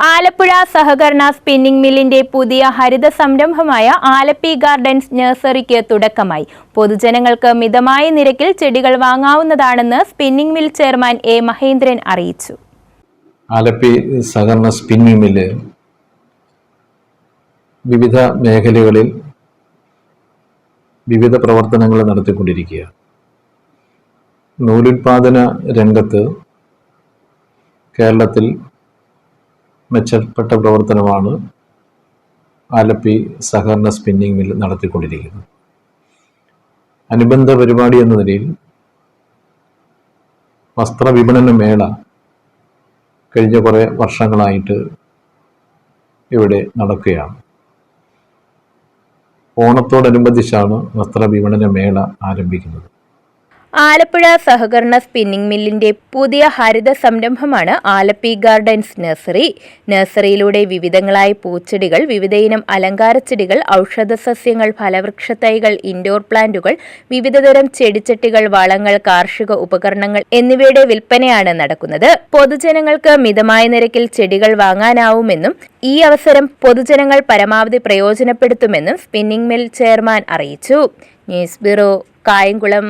ആലപ്പുഴ സഹകരണ സ്പിന്നിംഗ് മില്ലിന്റെ പുതിയ ഹരിത സംരംഭമായ ആലപ്പി ഗാർഡൻസ് നഴ്സറിക്ക് തുടക്കമായി. പൊതുജനങ്ങൾക്ക് മിതമായ നിരക്കിൽ ചെടികൾ വാങ്ങാവുന്നതാണെന്ന് spinning mill chairman A Mahendran അറിയിച്ചു. ആലപ്പി സഹകരണ സ്പിന്നിംഗ് മില്ല് വിവിധ മേഖലകളിൽ വിവിധ പ്രവർത്തനങ്ങൾ നടത്തിക്കൊണ്ടിരിക്കുക നൂലുൽപാദന രംഗത്ത് കേരളത്തിൽ മെച്ചപ്പെട്ട പ്രവർത്തനമാണ് ആലപ്പി സഹകരണ സ്പിന്നിംഗ് മിൽ നടത്തിക്കൊണ്ടിരിക്കുന്നത്. അനുബന്ധ പരിപാടി എന്ന നിലയിൽ വസ്ത്രവിപണന മേള കഴിഞ്ഞ കുറേ വർഷങ്ങളായിട്ട് ഇവിടെ നടക്കുകയാണ്. ഓണത്തോടനുബന്ധിച്ചാണ് വസ്ത്രവിപണന മേള ആരംഭിക്കുന്നത്. ആലപ്പുഴ സഹകരണ സ്പിന്നിംഗ് മില്ലിന്റെ പുതിയ ഹരിത സംരംഭമാണ് ആലപ്പി ഗാർഡൻസ് നഴ്സറി. നഴ്സറിയിലൂടെ വിവിധങ്ങളായ പൂച്ചെടികൾ വിവിധയിനം അലങ്കാരച്ചെടികൾ ഔഷധ സസ്യങ്ങൾ ഫലവൃക്ഷത്തൈകൾ ഇൻഡോർ പ്ലാന്റുകൾ വിവിധതരം ചെടിച്ചട്ടികൾ വളങ്ങൾ കാർഷിക ഉപകരണങ്ങൾ എന്നിവയുടെ വിൽപ്പനയാണ് നടക്കുന്നത്. പൊതുജനങ്ങൾക്ക് മിതമായ നിരക്കിൽ ചെടികൾ വാങ്ങാനാവുമെന്നും ഈ അവസരം പൊതുജനങ്ങൾ പരമാവധി പ്രയോജനപ്പെടുത്തുമെന്നും സ്പിന്നിംഗ് മിൽ ചെയർമാൻ അറിയിച്ചു. News bureau Kayamkulam.